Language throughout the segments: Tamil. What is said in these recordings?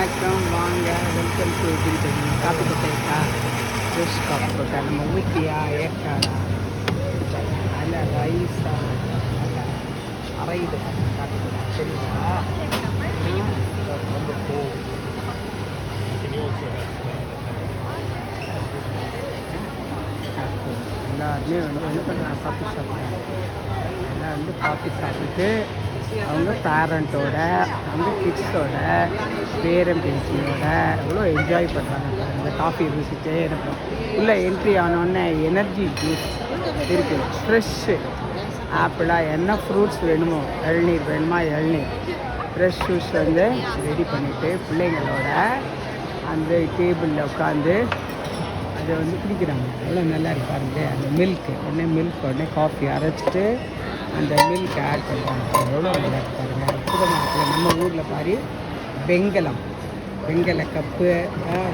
வணக்கம். வாங்க வெல்கம் டு பில்டிங் காப்பி கொட்டைக்கா ஜூஸ் காப்பி கொட்டை. நம்ம ஊட்டியா ஏற்காடா? நல்ல ரைஸா நல்ல அரையுது காப்பி கொட்டை. சரிங்களா? ம், ரொம்ப போ எல்லாருமே வந்து என்ன பண்ணுறாங்க காஃபி சாப்பிட்றாங்க எல்லாம் வந்து காப்பி சாப்பிட்டு அவங்க பேரண்ட்டோட அவங்க கிட்ஸோட பேரன் பேசியோட எவ்வளோ என்ஜாய் பண்ணுறாங்க இந்த காஃபி ருசிச்சே இருக்கும் உள்ளே என்ட்ரி ஆனோடனே எனர்ஜி ஜூஸ் இருக்குது ஃப்ரெஷ்ஷு ஆப்பிளாக என்ன ஃப்ரூட்ஸ் வேணுமோ இளநீர் வேணுமா இளநீர். ஃப்ரெஷ் ஜூஸ் வந்து ரெடி பண்ணிவிட்டு பிள்ளைங்களோட அந்த டேபிளில் உட்காந்து அதை வந்து குடிக்கிறாங்க. எவ்வளோ நல்லா இருக்கு அந்த மில்க்கு உடனே மில்க் உடனே காஃபி அரைச்சிட்டு அந்த மில்க் ஆட் பண்ணுறாங்க எவ்வளோ நல்லா பாருங்க. அற்புதமாக நம்ம ஊரில் மாதிரி வெங்கலம். வெங்கல கப்பு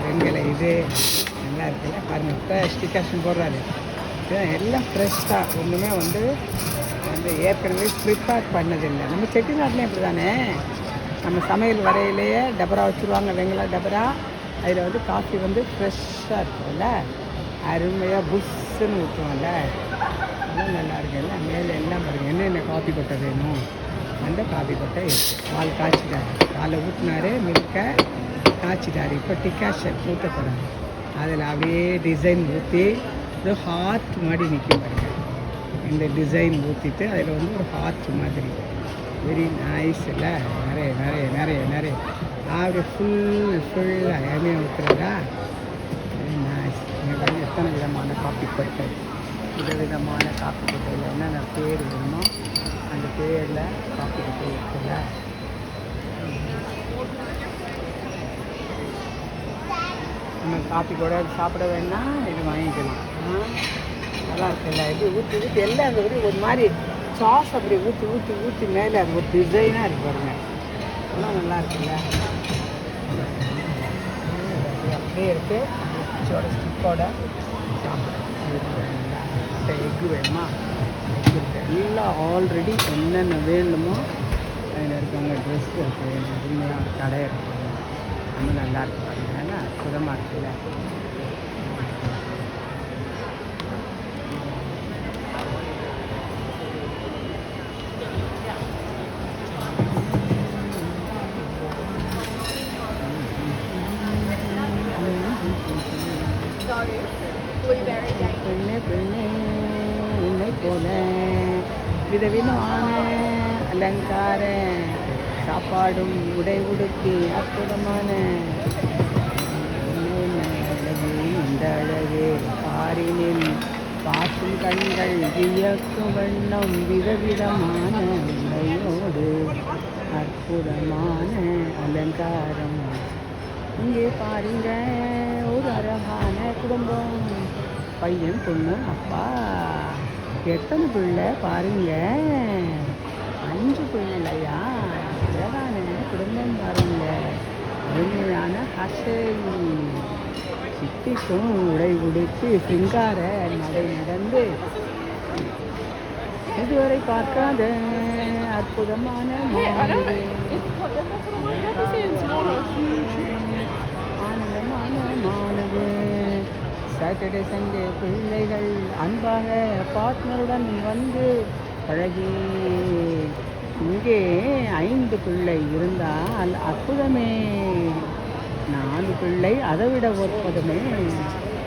வெங்கல இது. நல்லா இருக்குல்ல பாருங்க இப்போ ஸ்டிக்காஷன் போடுறாரு. எல்லாம் ஃப்ரெஷ்ஷாக ஒன்றுமே வந்து வந்து ஏற்கனவே ப்ரிப்பேர் பண்ணதில்லை. நம்ம செட்டிநாட்டிலையும் இப்படி தானே நம்ம சமையல் வரையிலேயே டபரா வச்சுருவாங்க வெங்கல டபரா. அதில் வந்து காஃபி வந்து ஃப்ரெஷ்ஷாக இருக்கும்ல. அருமையாக புஷ்ஷுன்னு ஊற்றுவோம்ல நல்லா இருக்குல்ல மேலே பாருங்கள் பாருங்க என்னென்ன காஃபி கொட்டை வேணும்? அந்த காஃபி கொட்டை பால் காய்ச்சிட்டாரு. பாலை ஊற்றினாரு மில்கை காய்ச்சிட்டாரு. இப்போ டிகாஷன் ஊற்ற போகிறாங்க அதில் அப்படியே டிசைன் ஊற்றி ஒரு ஹார்ட் மாதிரி நிற்கும் பாருங்கள் இந்த டிசைன் ஊற்றிட்டு அதில் வந்து ஒரு ஹார்ட் மாதிரி. வெரி நைஸ் இல்லை நிறைய நிறைய நிறைய நிறைய. அப்படி ஃபுல் ஃபுல்லாக எண்ணெய் ஊற்றுறதா வெரி நைஸ் எத்தனை விதமான காஃபி கொட்டை? விதவிதமான காப்பி கொட்டையில் என்னென்ன பேர் வேணுமோ அந்த பேரில் காப்பி கொட்டை இருக்குல்ல? நம்ம காப்பி கூட சாப்பிட வேணா இது வாங்கிக்கலாம். ஆ, நல்லா இருக்குல்ல? இது ஊற்றி ஊற்றி எல்லாம் அந்த ஒரு ஒரு மாதிரி சாஸ் அப்படி ஊற்றி ஊற்றி ஊற்றி மேலே அது ஒரு டிசைனாக இருக்கு பாருங்க. எல்லாம் நல்லா இருக்குல்ல? அப்படியே இருக்குது ஸ்டிக்கோட சாப்பிட்றேன் ஸ்டிக்கோட எக்கு வேணுமா? எக் எல்லாம் ஆல்ரெடி என்னென்ன வேணுமோ அதில் இருக்காங்க. ட்ரெஸ் இருக்கு அருமையாக ஒரு கடை இருக்கு ரொம்ப நல்லா இருக்கு பாருங்க ஏன்னா அற்புதமாக இருக்குல்ல. பெண்ணே உன்னை போல. விதவிதமான அலங்கார சாப்பாடும் உடை உடுத்தி அற்புதமான அழகு இந்த அழகு பாரினில் பாசும் கண்கள் வியக்கும் வண்ணம் விதவிதமான உடையோடு அற்புதமான அலங்காரம். இங்கே பாருங்க ஒரு அழகான குடும்பம். பையன் பொண்ணு அப்பா. எத்தனை பிள்ளை பாருங்க அஞ்சு பிள்ளையா அழகான குடும்பம் பாருங்க அருமையான ஹசை சித்திக்கும் உடை உடுத்து சிங்கார நடை நடந்து இதுவரை பார்க்காத அற்புதமான சாட்டர்டே சண்டே பிள்ளைகள் அன்பாக பார்ட்னருடன் வந்து பழகி இங்கே ஐந்து பிள்ளை இருந்தால் அற்புதமே. நாலு பிள்ளை அதை விட ஒற்பதுமே.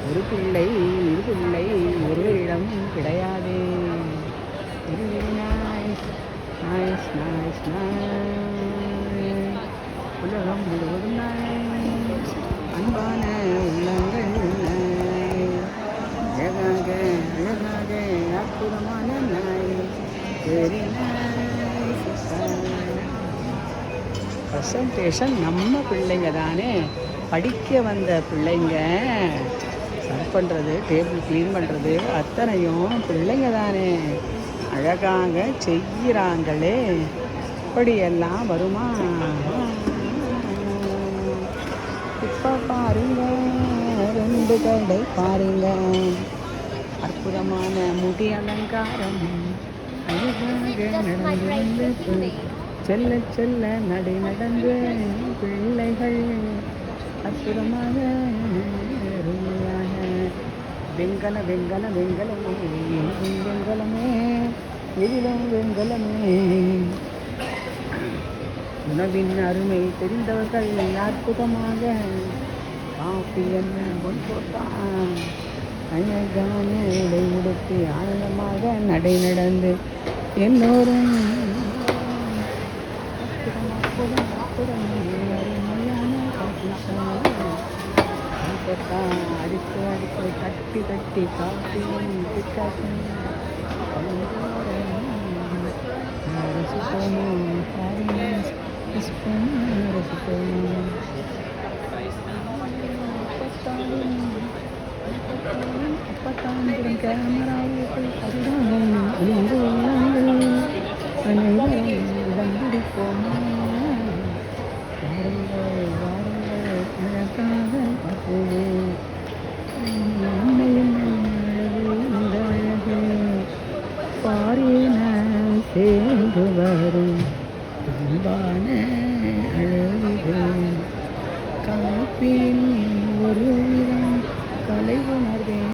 ஒரு பிள்ளை இரு பிள்ளை ஒருவரிடம் கிடையாது. உலகம் முழுவதும் அன்பான உள்ளங்கள் நைஸ் அழகாக அழகாக அற்புதமான நைஸ் வெரி நைஸ் ப்ரெசன்டேஷன் நம்ம பிள்ளைங்க தானே. படிக்க வந்த பிள்ளைங்க. சர்வ் பண்ணுறது டேபிள் க்ளீன் பண்ணுறது அத்தனையும் பிள்ளைங்க தானே. அழகாக செய்கிறாங்களே. இப்படியெல்லாம் வருமா? இப்போ பாருங்க ரெண்டு கடை பாருங்க. அற்புதமான முடி அலங்காரம். செல்ல செல்ல நடை நடந்து பிள்ளைகள் அற்புதமாக அருமையாக வெங்கல வெங்கல வெங்கலமே வெங்கலமே எதிலும் வெங்கலமே உணவின் அருமை தெரிந்தவர்கள் அற்புதமாக காப்பி என்ன பொன் போட்டான் அழகான உடை உடுத்தி ஆனந்தமாக நடை நடந்து எல்லோரும் அடித்து அடித்து கட்டி கட்டி காஃபி ஷாப். பொன் தட்டி தட்டி சேர்ந்து வரும் அன்பான அழகு காப்பின் ஒரு விதம் கலை உணர்வேன்